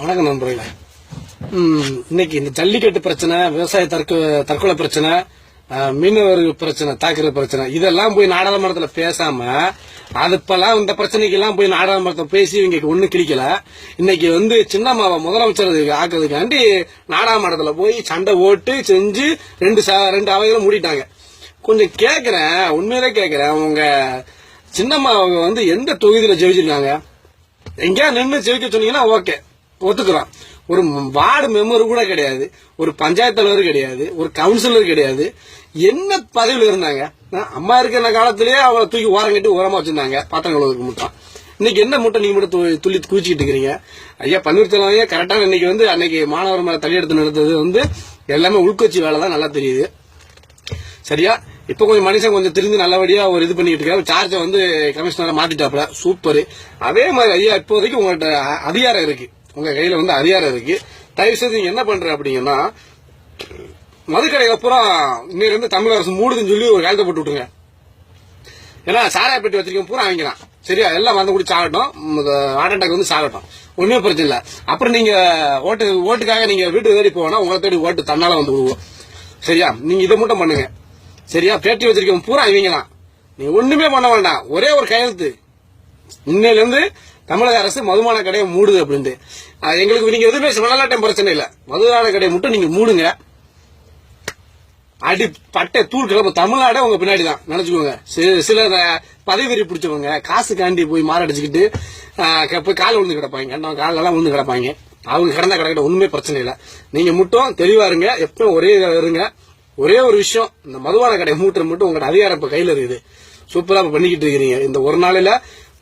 வணக்கம் நண்பர்களே. இன்னைக்கு இந்த ஜல்லிக்கட்டு பிரச்சனை விவசாய தற்கொ தற்கொலை பிரச்சனை மீனவர்கள் பிரச்சனை தாக்குற பிரச்சனை இதெல்லாம் போய் நாடாளுமன்றத்தில் பேசாம அதுப்பெல்லாம் இந்த பிரச்சனைக்கு எல்லாம் போய் நாடாளுமன்றத்தில் பேசி இவங்க ஒண்ணு கிளிக்கல இன்னைக்கு வந்து சின்னம்மாவை முதலமைச்சர் ஆக்குறதுக்காண்டி நாடாளுமன்றத்தில் போய் சண்டை ஓட்டு செஞ்சு ரெண்டு ரெண்டு அவைகளும் மூடிட்டாங்க. கொஞ்சம் கேட்குறேன் உண்மையிலே கேட்குறேன் உங்க சின்னம்மாவை வந்து எந்த தொகுதியில் ஜெயிச்சிருக்காங்க? எங்கேயா நின்று ஜெயிக்க சொன்னீங்கன்னா ஓகே. ஒத்துக்கிறோம் ஒரு வார்டு மெம்பர் கூட கிடையாது. ஒரு பஞ்சாயத்து தலைவர் கிடையாது. ஒரு கவுன்சிலர் கிடையாது. என்ன பதவியில் இருந்தாங்க? அம்மா இருக்கிற காலத்திலேயே அவளை தூக்கி ஓரம் கட்டி ஓரமா வச்சிருந்தாங்க. பாத்திரம் கழுவுறதுக்கு மட்டும் இன்னைக்கு என்ன மூட்டை நீங்க மட்டும் து- துள்ளி குதிச்சுக்கிட்டு இருக்கிறீங்க? ஐயா பன்னீர்செல்வம் ஐயா கரெக்டான இன்னைக்கு வந்து அன்னைக்கு மாணவர் மேல தலையெடுத்து நடந்தது வந்து எல்லாமே உள்கட்சி வேலை தான் நல்லா தெரியுது. சரியா? இப்போ கொஞ்சம் மனுஷன் கொஞ்சம் திரும்பி நல்லபடியா ஒரு இது பண்ணிட்டு இருக்காரு. சார்ஜை வந்து கமிஷனரை மாத்திட்டாப்ல சூப்பர். அதே மாதிரி ஐயா இப்போதைக்கு உங்கள்கிட்ட அதிகாரம் இருக்கு. உங்கள் கையில் வந்து அதிகாரம் இருக்கு. தயவு செய்து நீங்கள் என்ன பண்ற அப்படிங்கன்னா மதுக்கடைக்கு அப்புறம் இன்னைக்கு தமிழக அரசு மூடுதுன்னு சொல்லி ஒரு காலத்தை போட்டு விட்டுருங்க. ஏன்னா சாராய பெட்டி வச்சிருக்கோம் பூரா வாங்கிக்கலாம். சரியா? எல்லாம் வந்து கூட சாகட்டும். ஹார்ட் அட்டாக் வந்து சாகட்டும். ஒன்றுமே பிரச்சனை இல்லை. அப்புறம் நீங்கள் ஓட்டு ஓட்டுக்காக நீங்கள் வீட்டுக்கு தேடி போனால் உங்களை தேடி ஓட்டு தன்னால வந்து விடுவோம். சரியா? நீங்கள் இதை மட்டும் பண்ணுங்க. சரியா? பேட்டி வச்சிருக்கோம் பூரா இவங்கலாம் நீ ஒன்றுமே பண்ண வேண்டாம். ஒரே ஒரு கையெழுத்து. இன்னையிலேருந்து தமிழக அரசு மதுமான கடையை மூடுது அப்படின்ட்டு. எங்களுக்கு நீங்க எதுவுமே மணலாட்டம் பிரச்சனை இல்லை. மதுபான கடையை மட்டும் நீங்க மூடுங்க. அடி பட்டை தூள் கிளம்ப. தமிழ்நாடே உங்க பின்னாடி தான் நினைச்சுக்கோங்க சில அஹ், பதவி பிடிச்சவங்க காசு காண்டி போய் மாரடிச்சுக்கிட்டு போய் கால் விழுந்து கிடப்பாங்க. கண்டம் காலெல்லாம் விழுந்து கிடப்பாங்க. அவங்க கிடந்த கிடக்கிட்ட ஒண்ணுமே பிரச்சனை இல்லை. நீங்க மட்டும் தெளிவா இருங்க. எப்பவும் ஒரே இருங்க. ஒரே ஒரு விஷயம் இந்த மதுவான கடை மூட்டுற மட்டும் உங்களோட அதிகாரம் இப்ப கையில இருக்குது. சூப்பரா பண்ணிக்கிட்டு இருக்கிறீங்க. இந்த ஒரு நாளில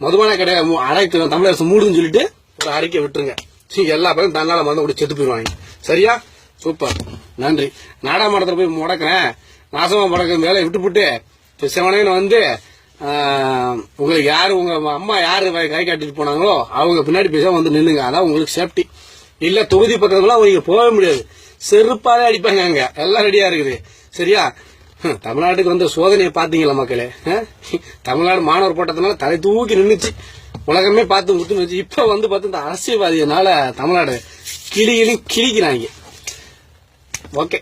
மதுபான கடை அரைக்கு தமிழக அரசு மூடுன்னு சொல்லிட்டு ஒரு அறிக்கை விட்டுருங்க. சரி எல்லா பேரும் தன்னால மருந்து கூட செத்து போயிடுவாங்க. சரியா? சூப்பர். நன்றி. நாடாமடத்துல போய் முடக்கிறேன். நாசமா முடக்கிற வேலையை விட்டுப்புட்டு இப்போ சிவனேன்னு வந்து உங்களுக்கு யார் உங்க அம்மா யார் கை காட்டிட்டு போனாங்களோ அவங்க பின்னாடி பேச வந்து நில்லுங்க. அதான் உங்களுக்கு சேஃப்டி இல்ல தொகுதி பக்கத்துலாம் அவங்க போக முடியாது. செருப்பாலே அடிப்பாங்க அங்க. எல்லாம் ரெடியா இருக்குது. சரியா? தமிழ்நாட்டுக்கு வந்த சோதனையை பார்த்தீங்களா மக்களே? தமிழ்நாடு மாணவர் போட்டதுனால தலை தூக்கி நின்றுச்சு உலகமே பார்த்து முத்துன்னு வச்சு இப்போ வந்து பார்த்து இந்த அரசியல்வாதியனால தமிழ்நாடு கிளி கிளி ஓகே.